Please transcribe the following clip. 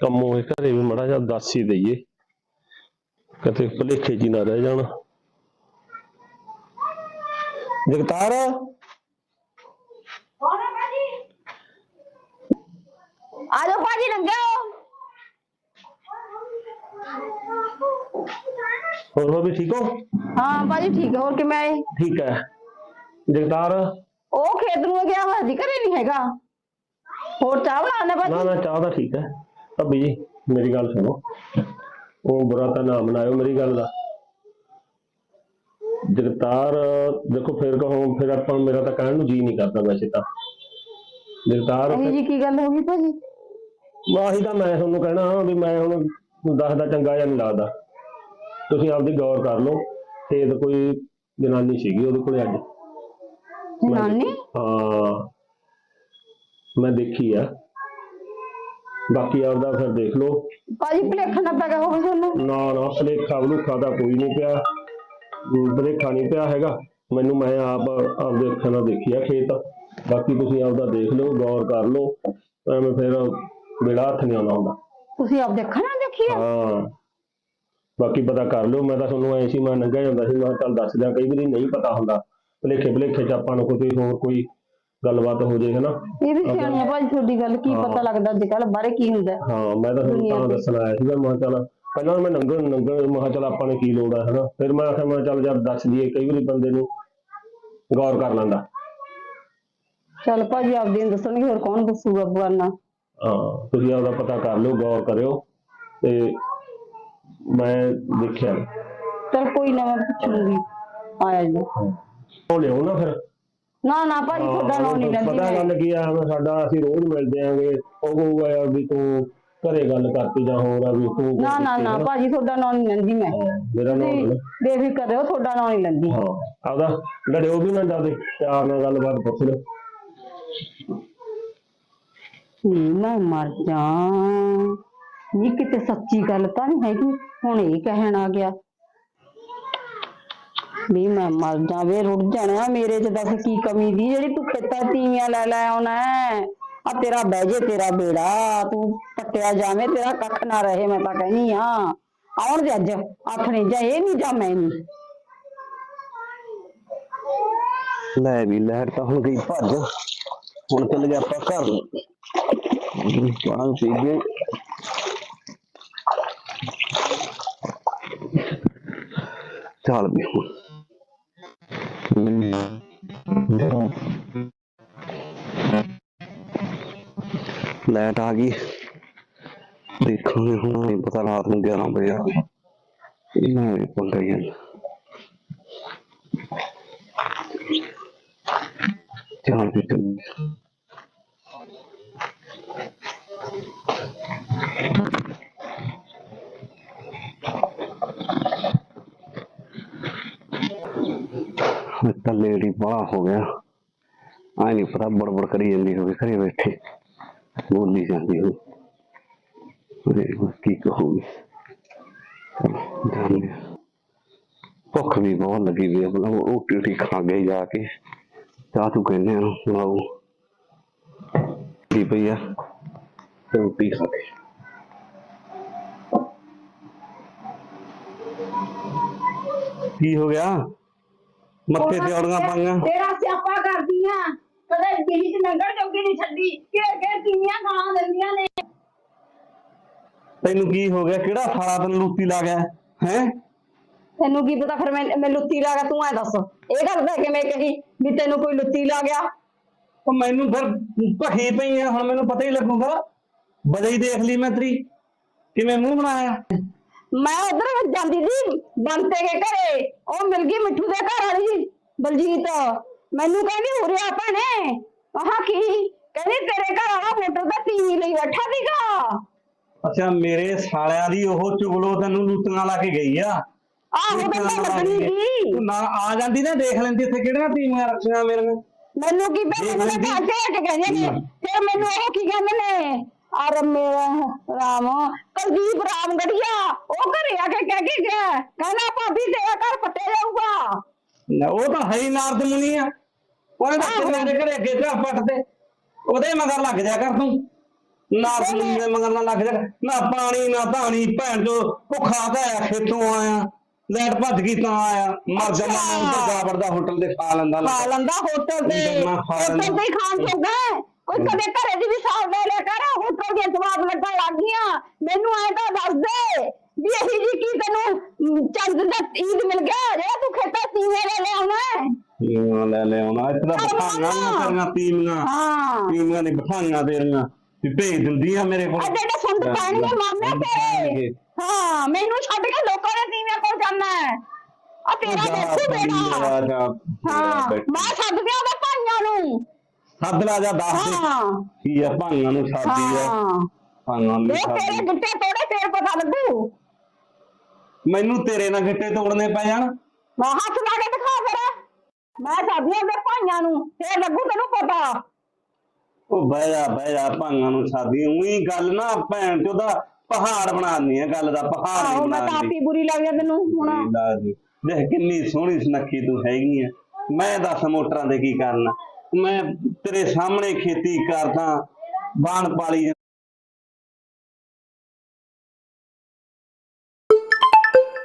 ਕੰਮੋਂ ਇਹ ਘਰੇ ਵੀ ਮੜਾ ਜਿਹਾ ਦੱਸ ਹੀ ਦਈਏ। ਕਿਤੇ ਭੁਲੇਖੇ ਜੀ ਨਾ ਰਹਿ ਜਾਣ। ਜਗਤਾਰ? ਆ ਜਾਓ ਭਾਜੀ ਲੰਘਿਓ। ਹੋਰ ਵੀ ਠੀਕ ਹੋ? ਹਾਂ ਭਾਜੀ ਠੀਕ ਹੈ ਹੋਰ ਕਿਵੇਂ ਆਏ? ਠੀਕ ਹੈ। ਜਗਤਾਰ? ਉਹ ਖੇਤ ਨੂੰ ਗਿਆ ਹੋਇਆ ਜੀ ਘਰੇ ਨਹੀਂ ਹੈਗਾ। ਹੋਰ ਚਾਹ ਬਣਾਉਣਾ ਨਾ ਭਾਜੀ? ਨਾ ਚਾਹ ਤਾਂ ਠੀਕ ਹੈ। ਭਾਬੀ ਜੀ ਮੇਰੀ ਗੱਲ ਸੁਣੋ। ਉਹ ਬੁਰਾ ਤਾਂ ਨਾ ਮਨਾਇਓ ਮੇਰੀ ਗੱਲ ਦਾ। ਜਗਤਾਰ ਦੇਖੋ ਫਿਰ ਕਹੋ ਫਿਰ ਆਪਾਂ ਮੇਰਾ ਤਾਂ ਕਹਿਣ ਨੂੰ ਜੀ ਨਹੀਂ ਕਰਦਾ ਵੈਸੇ ਤਾਂ। ਜਗਤਾਰ ਜੀ ਕੀ ਗੱਲ ਹੋ ਗਈ ਭਾਜੀ? ਆਹੀ ਤਾਂ ਮੈਂ ਤੁਹਾਨੂੰ ਕਹਿਣਾ ਵੀ ਮੈਂ ਹੁਣ ਦੱਸਦਾ ਚੰਗਾ ਜਾਂ ਨਹੀਂ ਲੱਗਦਾ। ਤੁਸੀਂ ਆਪਦੀ ਗੌਰ ਕਰ ਲਓ ਖੇਤ ਕੋਈ ਜਨਾਨੀ ਸੀਗੀ ਉਹਦੇ ਕੋਲੇ ਅੱਜ। ਨਾਨੀ ਹਾਂ। ਮੈਂ ਦੇਖੀ ਆ। ਬਾਕੀ ਆਪਦਾ ਫਿਰ ਦੇਖ ਲਓ। ਭਾਜੀ ਭਲੇਖਾ ਨਾ ਪੈ ਗਿਆ ਹੋਵੇ ਤੁਹਾਨੂੰ। ਨਾ ਨਾ ਭਲੇਖਾ ਭਲੂਖਾ ਦਾ ਕੋਈ ਨਹੀਂ ਪਿਆ। ਭਲੇਖਾ ਨਹੀਂ ਪਿਆ ਹੈਗਾ। ਮੈਨੂੰ ਮੈਂ ਆਪ ਆਪਦੇ ਅੱਖਾਂ ਨਾਲ ਦੇਖੀ ਆ ਖੇਤ। ਬਾਕੀ ਤੁਸੀਂ ਆਪਦਾ ਦੇਖ ਲਓ ਗੌਰ ਕਰ ਲਓ। ਐਵੇਂ ਫਿਰ ਵੇਲਾ ਹੱਥ ਨਹੀਂ ਆਉਂਦਾ ਹੁੰਦਾ। ਤੁਸੀਂ ਆਪ ਦੇਖਣਾ ਦੇਖੀਏ। ਹਾਂ। ਬਾਕੀ ਪਤਾ ਕਰ ਲਿਓ ਮੈਂ ਤਾਂ ਤੁਹਾਨੂੰ ਐ ਸੀ ਮੈਂ ਲੰਘਿਆ ਜਾਂਦਾ ਸੀ ਮੈਂ ਚੱਲ ਦੱਸ ਦਿਆਂ ਕਈ ਵਾਰੀ ਨਹੀਂ ਪਤਾ ਹੁੰਦਾ। ਭਲੇਖੇ ਭਲੇਖੇ ਚ ਆਪਾਂ ਨੂੰ ਕੋਈ ਹੋਰ ਕੋਈ ਗੱਲਬਾਤ ਹੋ ਜੇ ਹਨਾ? ਇਹ ਵੀ ਸਿਆਣੀ ਆ ਭਾਜੀ ਤੁਹਾਡੀ ਗੱਲ ਕੀ। ਪਤਾ ਲੱਗਦਾ ਅੱਜ ਕੱਲ ਬਾਰੇ ਕੀ ਹੁੰਦਾ? ਹੈ। ਹਾਂ ਮੈਂ ਤਾਂ ਤੁਹਾਨੂੰ ਤਾਂ। ਦੱਸਣ ਆਇਆ ਸੀਗਾ ਮੈਂ ਕਿਹਾ ਚੱਲ ਪਹਿਲਾਂ ਮੈਂ ਨੰਗਲ ਨੰਗਲ ਮੈਂ ਕਿਹਾ ਚੱਲ ਆਪਾਂ ਨੇ ਕੀ ਲੋੜ ਆ ਹਨਾ? ਫਿਰ ਮੈਂ ਆਖਿਆ ਮੈਂ ਕਿਹਾ ਚੱਲ ਜਦ ਦੱਸ ਦਈਏ ਕਈ ਵਾਰੀ ਬੰਦੇ ਨੂੰ ਗੌਰ ਕਰ ਲੈਂਦਾ। ਚੱਲ ਭਾਜੀ ਆਪਦੇ ਨੂੰ ਦੱਸਣਗੇ ਹੋਰ ਕੌਣ ਦੱਸੂਗਾ ਬਗਾਨਾ ਹਾਂ ਤੁਸੀਂ ਆਪਦਾ ਪਤਾ ਕਰ ਲਿਓ ਗੌਰ ਕਰਿਓ ਤੇ ਮੈਂ ਦੇਖਿਆ। ਚੱਲ ਕੋਈ ਨਾ ਮੈਂ ਪੁੱਛੂਗੀ। ਆਇਆ ਜੀ। ਉਹ ਲਿਓ ਨਾ ਫਿਰ। ਨਾ ਨਾ ਭਾਜੀ ਤੁਹਾਡਾ ਨਾਂ ਨਹੀਂ ਲੈਂਦੀ ਪਤਾ ਮੈਂ। ਗੱਲ ਕੀ ਆ ਸਾਡਾ ਅਸੀਂ ਰੋਜ਼ ਮਿਲਦੇ ਆਂਗੇ। ਉਹ ਕਹੂਗਾ ਯਾਰ ਵੀ ਤੂੰ ਘਰੇ ਗੱਲ ਕਰਤੀ ਜਾਂ ਹੋਰ ਆ ਵੀ ਤੂੰ ਨਾ ਨਾ ਨਾ ਭਾਜੀ ਤੁਹਾਡਾ ਨਾਂ ਨਹੀਂ ਲੈਂਦੀ ਮੈਂ। ਮੇਰਾ ਨਾਮ ਤੁਸੀਂ ਬੇਫਿਕਰ ਰਹੋ ਤੁਹਾਡਾ ਨਾਂ ਨਹੀਂ ਲੈਂਦੀ। ਹਾਂ ਆਪਦਾ ਲੜਿਓ ਵੀ ਨਾ ਜਾਦੇ ਪਿਆਰ ਨਾਲ ਗੱਲਬਾਤ ਪੁੱਛ ਲਿਓ। ਨੀ ਮੈਂ ਮਰ ਜਾ ਨੀ ਕਿਤੇ ਸੱਚੀ ਗੱਲ ਤਾਂ ਨਹੀਂ ਹੈਗੀ। ਹੁਣ ਇਹ ਕਹਿਣ ਆ ਗਿਆ ਵੀ ਮੈਂ ਮਰ ਜਾ, ਵੇ ਰੁੱਟ ਜਾਣਾ ਮੇਰੇ ਚ ਦੱਸ ਕੀ ਕਮੀ ਦੀ, ਜਿਹੜੀ ਤੂੰ ਖੇਤਾਂ ਤੀਵੀਆਂ ਲੈ ਲੈ ਆਉਣਾ ਆ ਤੇਰਾ ਬਹਿ ਜੇ ਤੇਰਾ ਬੇੜਾ, ਤੂੰ ਪੱਟਿਆ ਜਾਵੇਂ, ਤੇਰਾ ਕੱਖ ਨਾ ਰਹੇ, ਮੈਂ ਤਾਂ ਕਹਿਨੀ ਆ ਆਉਣ ਦੇ ਅੱਜ ਆਥਣੇ ਜਾ, ਇਹ ਨਹੀਂ ਜਾ ਮੈਂ ਨਹੀਂ। ਲੈ ਵੀ ਲਹਿਰ ਤਾਂ ਹੁਣ ਗਈ ਭੱਜ। ਹੁਣ ਚੱਲ ਗਿਆ ਆਪਾਂ ਘਰ। ਨੂੰ ਪਾਣ ਪੀਗੇ ਚੱਲ ਵੀ ਹੁਣ। ਲੈਟ ਆ ਗਈ। ਦੇਖਾਂਗੇ ਹੁਣ ਨਹੀਂ ਪਤਾ ਰਾਤ ਨੂੰ 11 ਵਜੇ ਆ ਗਈ। ਇਹਨਾਂ ਨੇ ਪੰਗਾ ਹੀ ਹੈ ਚੱਲ ਤਾਂ ਲੇਡੀ ਬੜਾ ਹੋ ਗਿਆ ਆਈ ਨਹੀਂ ਪਤਾ ਬੜਬੜ ਕਰੀ ਜਾਂਦੀ ਹੋਵੇ, ਘਰੇ ਬੈਠੇ ਬੋਲੀ ਜਾਂਦੀ ਹੋ ਉਹਦੇ ਕੀ ਕਹੂਗੀ? ਜਾਣਦੇ ਭੁੱਖ ਵੀ ਬਹੁਤ ਲੱਗੀ ਵੀ ਆਪਣਾ ਰੋਟੀ ਰੋਟੀ ਖਾ ਗਏ ਜਾ ਕੇ ਚਾਹ ਤੂੰ ਕਹਿੰਦੇ ਆ, ਲਾਓ। ਕੀ ਪਈ ਰੋਟੀ ਖਾ ਕੇ। ਕੀ ਹੋ ਗਿਆ? ਮੱਥੇ ਤੇ ਔੜੀਆਂ ਪਾਈਆਂ। ਤੇਰਾ ਸਿਆਪਾ ਕਰਦੀਆਂ। ਕਦੇ ਦਿੱਲੀ ਚ ਨੰਗਰ ਜੋਗੀ ਨਹੀਂ ਛੱਡੀ। ਘੇਰ ਘੇਰ ਤੀਵੀਆਂ ਖਾਣ ਦਿੰਦੀਆਂ ਨੇ। ਤੈਨੂੰ ਕੀ ਹੋ ਗਿਆ? ਕਿਹੜਾ ਸਾਲਾ ਤੈਨੂੰ ਲੂਤੀ ਲਾ ਗਿਆ? ਹੈ? ਤੈਨੂੰ ਕੀ ਪਤਾ? ਫਿਰ ਮੈਂ ਮੈਂ ਲੁੱਤੀ ਲਾ ਗਿਆ। ਤੂੰ ਐ ਦੱਸ। ਇਹ ਗੱਲ ਤਾਂ ਕਿਵੇਂ ਕਹੀ ਵੀ ਤੈਨੂੰ ਕੋਈ ਲੁੱਤੀ ਲਾ ਗਿਆ? ਉਹ ਮੈਨੂੰ ਫਿਰ ਭਖੀ ਪਈ ਆ। ਹੁਣ ਮੈਨੂੰ ਪਤਾ ਹੀ ਲੱਗੂਗਾ। ਬਜਈ ਦੇਖ ਲਈ ਮੈਂ ਤੇਰੀ। ਕਿਵੇਂ ਮੂੰਹ ਬਣਾਇਆ? ਮੈਂ ਉਧਰ ਜਾਂਦੀ ਸੀ। ਬੰਤੇ ਕੇ ਘਰੇ। ਉਹ ਮਿਲ ਗਈ ਮਿੱਠੂ ਦੇ ਘਰ ਵਾਲੀ ਬਲਜੀਤ ਮੈਨੂੰ ਕਹਿੰਦੀ ਉਰਿਆ ਭੈਣੇ। ਆਹ ਕੀ? ਕਹਿੰਦੀ ਤੇਰੇ ਘਰ ਵਾਲਾ ਮੋਟਰ ਤੇ ਟੀਵੀ ਲਈ ਬੈਠਾ ਸੀਗਾ। ਅੱਛਾ ਮੇਰੇ ਸਾਲਿਆਂ ਦੀ ਉਹ ਚੁਗਲੋ ਤੈਨੂੰ ਲੂਤੀਆਂ ਲਾ ਕੇ ਗਈ ਆ। ਆਹੋ ਤੇ ਮੈਂ ਲੱਗਣੀ ਸੀ ਤੂੰ ਨਾ ਆ ਜਾਂਦੀ ਨਾ ਦੇਖ ਲੈਂਦੀ ਇੱਥੇ ਕਿਹੜੀਆਂ ਟੀਮਾਂ ਰੱਖੀਆਂ ਮੇਰੇ ਨੇ। ਮੈਨੂੰ ਕੀ ਲੈਂਦੀ। ਤਾਂ ਅੱਗੇ ਕੇ ਕਹਿੰਦੇ ਨੇ ਫਿਰ ਮੈਨੂੰ ਉਹ ਕੀ ਕਹਿੰਦੇ ਨੇ? ਅਰ ਮੇਰਾ ਰਾਮ ਕੁਲਦੀਪ ਰਾਮ ਗੜੀਆ ਉਹ ਘਰੇ ਆ ਕੇ ਕਹਿ ਕੇ ਗਿਆ। ਕਹਿੰਦਾ ਭਾਬੀ ਤੇਰਾ ਘਰ ਪੱਟੇ ਜਾਊਗਾ। ਨਾ, ਉਹ ਤਾਂ ਹਰੀ ਨਾਰਦ ਮੁਨੀ ਆ। ਉਹਨੇ ਤਾਂ। ਕਿਤੇ ਦੇ ਘਰੇ ਅੱਗੇ ਘਰ ਪੱਟ ਤੇ। ਉਹਦੇ ਮਗਰ ਲੱਗ ਜਾ ਕਰ ਤੂੰ। ਨਾ ਪੀਂਦੇ ਮਗਰ ਨਾ ਲੱਗ ਜਾ ਨਾ ਪਾਣੀ ਨਾ ਧਾਣੀ ਭੈਣ ਜੋ ਭੁੱਖਾ ਤਾਂ ਆਇਆ ਖੇਤੋਂ ਆਇਆ। ਲੈਟ ਭੱਜ ਗਈ ਤਾਂ ਆਇਆ। ਮਰ ਜਾਣਾ ਮੈਂ ਤਾਂ ਜਾ ਵੜਦਾ ਹੋਟਲ ਤੇ ਖਾ ਲੈਂਦਾ ਖਾ ਲੈਂਦਾ ਹੋਟਲ ਤੇ। ਹੋਟਲ ਤੇ ਹੀ ਖਾਣ ਹੈ। ਕੋਈ ਕਦੇ ਘਰੇ ਦੀ ਵੀ ਸਾਲ ਲੈ ਲਿਆ ਕਰ। ਹੋਟਲ ਸਵਾਦ ਲੱਗਣ ਲੱਗ ਗਈਆਂ। ਮੈਨੂੰ ਐਂ ਤਾਂ ਦੱਸ ਦੇ ਵੀ ਇਹੀ ਜੀ ਕੀ ਤੈਨੂੰ ਚੰਦ ਦਾ ਈਦ ਮਿਲ ਗਿਆ ਜਿਹੜਾ ਤੂੰ ਖੇਤਾਂ ਤੀਵੇਂ ਲੈ ਲਿਆਉਣਾ ਲੈ ਲੈ ਆਉਣਾ। ਇੱਥੇ ਤਾਂ ਚੱਲ ਬਠਾਈਆਂ ਮਾਮਾ। ਨਾ ਤੇਰੀਆਂ ਤੀਵੀਆਂ। ਹਾਂ। ਤੀਵੀਆਂ ਨੇ ਬਠਾਈਆਂ ਤੇਰੀਆਂ। ਵੀ ਭੇਜ ਦਿੰਦੀਆਂ ਮੇਰੇ ਕੋਲ। ਅੱਡੇ ਦੇ ਸੁੰਡ ਪੈਣਗੇ ਮਾਮੇ ਤੇਰੇ। ਹਾਂ ਮੈਨੂੰ ਛੱਡ ਕੇ ਲੋਕਾਂ ਦੇ ਤੀਵਿਆਂ ਕੋਲ ਜਾਣਾ ਹੈ। ਆ ਤੇਰਾ ਦੇਖੂ ਬੇਟਾ। ਹਾਂ ਮੈਂ ਛੱਡ ਗਿਆ ਉਹਦੇ ਭਾਈਆਂ ਨੂੰ। ਸੱਦ ਲਾ ਜਾ ਦੱਸ ਦੇ। ਹਾਂ। ਕੀ ਆ ਭਾਈਆਂ ਨੂੰ ਸਾਦੀ ਆ। ਹਾਂ। ਭਾਈਆਂ ਨੂੰ ਦੇਖ ਤੇਰੇ ਸਾਦੀ ਗਿੱਟੇ ਤੋੜੇ ਫੇਰ ਪਤਾ ਲੱਗੂ ਮੈਨੂੰ ਤੇਰੇ ਨਾਲ ਗਿੱਟੇ ਤੋੜਨੇ ਪੈ ਜਾਣ ਮੈਂ ਹੱਥ ਲਾ ਕੇ ਮੈਂ ਛੱਡਿਆ ਉਹਦੇ ਭਾਈਆਂ ਨੂੰ ਫੇਰ ਲੱਗੂ ਤੈਨੂੰ ਪਤਾ। ਉਹ ਬਹਿ ਜਾ ਬਹਿ ਜਾ ਭਾਈਆਂ ਨੂੰ ਸਾਦੀ ਉਹੀ ਗੱਲ ਨਾ ਭੈਣ ਚੋਦਾ ਪਹਾੜ ਬਣਾਉਣੀ ਆ ਗੱਲ ਦਾ ਪਹਾੜ ਆਹੋ ਨਹੀਂ ਮੈਂ ਤਾਂ ਬਣਾਉਣੀ ਆਪੀ ਬੁਰੀ ਲੱਗਦੀ ਤੈਨੂੰ ਹੁਣ। ਦੇਖ ਕਿੰਨੀ ਸੋਹਣੀ ਸੁਨੱਖੀ ਤੂੰ ਹੈਗੀ ਆ। ਮੈਂ ਦੱਸ ਮੋਟਰਾਂ ਦੇ ਕੀ ਕਰਨਾ ਮੈਂ ਤੇਰੇ ਸਾਹਮਣੇ ਖੇਤੀ ਕਰਦਾ ਬਾਣ ਪਾਲੀ